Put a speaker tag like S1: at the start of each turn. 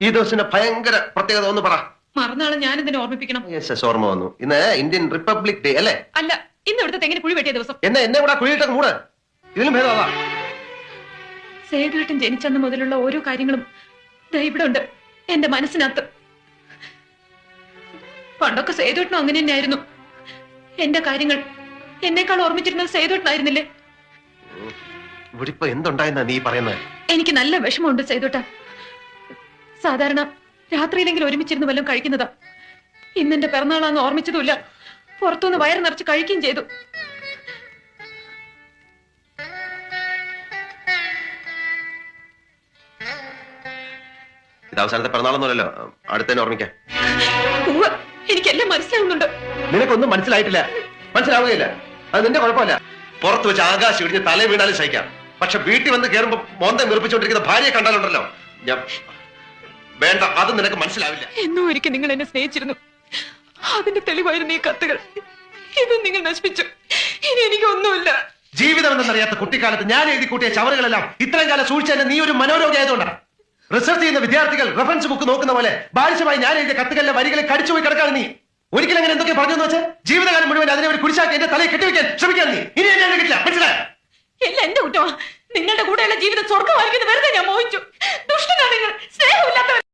S1: ഈ ദിവസത്തിന്റെ ഭയങ്കര പ്രത്യേകത ഒന്ന് പറ.
S2: മറന്നാളെ ഞാൻ ഇതിനെ ഓർമ്മിപ്പിക്കണം?
S1: യെസ് യെസ് ഓർമ്മ വന്നു. ഇന്ന് ഇന്ത്യൻ റിപ്പബ്ലിക് ഡേ അല്ലേ?
S2: അല്ല ഇന്ന് ഇവിടുത്തെ തെങ്ങിന് കുഴി വെട്ടിയ ദിവസം.
S1: എന്നെ എന്നെ കൂടെ കുഴിയിട്ടൊക്കെ മൂട്. ഇതിലും ഭേദം അതാ
S2: സേതുവേട്ടൻ ജനിച്ചന്ന് മുതലുള്ള ഓരോ കാര്യങ്ങളും ദാ ഇവിടെ ഉണ്ട് എന്റെ മനസ്സിനകത്ത്. പണ്ടൊക്കെ സേതുവേട്ടനും അങ്ങനെ തന്നെയായിരുന്നു. എന്റെ കാര്യങ്ങൾ എന്നേക്കാൾ ഓർമ്മിച്ചിരുന്നത് സേതുവേട്ടനായിരുന്നില്ലേ?
S1: ഇവിടെ ഇപ്പൊ എന്തുണ്ടായെന്നാ നീ പറയുന്നത്
S2: എനിക്ക് നല്ല വിഷമമുണ്ട് സേതുട്ട സാധാരണ രാത്രിയിലെങ്കിലും ഒരുമിച്ചിരുന്ന് വല്ലതും കഴിക്കുന്നതാ. ഇന്നെന്റെ പിറന്നാളാന്ന് ഓർമ്മിച്ചതുമില്ല. പുറത്തുനിന്ന് വയറ് നിറച്ച് കഴിക്കുകയും ചെയ്തു.
S1: ഇത് അവസാനത്തെ പിറന്നാളൊന്നുമല്ലോ അടുത്തന്നെ ഓർമ്മിക്കാം.
S2: എനിക്കെല്ലാം മനസ്സിലാവുന്നുണ്ട്.
S1: നിനക്കൊന്നും മനസ്സിലായിട്ടില്ല. മനസ്സിലാവുകയില്ല. അത് നിന്റെ കുഴപ്പമില്ല. പുറത്ത് വെച്ച് ആകാശം ഇടിഞ്ഞ് തല വീണാലും സഹിക്കാം പക്ഷെ വീട്ടിൽ വന്ന് കയറുമ്പോ മോന്തം വീർപ്പിച്ചുകൊണ്ടിരിക്കുന്ന ഭാര്യയെ കണ്ടാലുണ്ടല്ലോ. ഞാൻ വേണ്ട അത് നിനക്ക് മനസ്സിലാവില്ല.
S2: എന്നും ഒരിക്കൽ നിങ്ങൾ എന്നെ സ്നേഹിച്ചിരുന്നു. അതിന്റെ തെളിവായിരുന്നു ഈ കത്തുകൾ. ഇതും നിങ്ങൾ നശിപ്പിച്ചു. ഇനി എനിക്കൊന്നുമില്ല.
S1: ജീവിതം എന്നറിയാത്ത കുട്ടിക്കാലത്ത് ഞാൻ എഴുതി കൂട്ടിയ ചവറുകളെല്ലാം ഇത്രയും കാലം സൂക്ഷിച്ചതിന് നീ ഒരു മനോരോഗ്യ ആയതുകൊണ്ടാണ് റിസർച്ച് ചെയ്യുന്ന വിദ്യാർത്ഥികൾ റെഫറൻസ് ബുക്ക് നോക്കുന്ന പോലെ ബാലിശമായി ഞാൻ എഴുതിയ കത്തുകളിലെ വരികളെ കടിച്ചുപോയി കിടക്കാണ് നീ. ഒരിക്കലും അങ്ങനെ എന്തൊക്കെ പറഞ്ഞു വെച്ചാൽ ജീവിതകാലം മുഴുവൻ അതിനെ ഒരു കുടിശാക്കി എന്റെ തലയിൽ കെട്ടിവെക്കാൻ ശ്രമിക്കാൻ നീ. ഇനി എന്നെ കിട്ടില്ല. മനസ്സിലായി?
S2: എല്ലാം എന്റെ കുറ്റമാ. നിങ്ങളുടെ കൂടെയുള്ള ജീവിതം സ്വർഗമായിരിക്കും വെറുതെ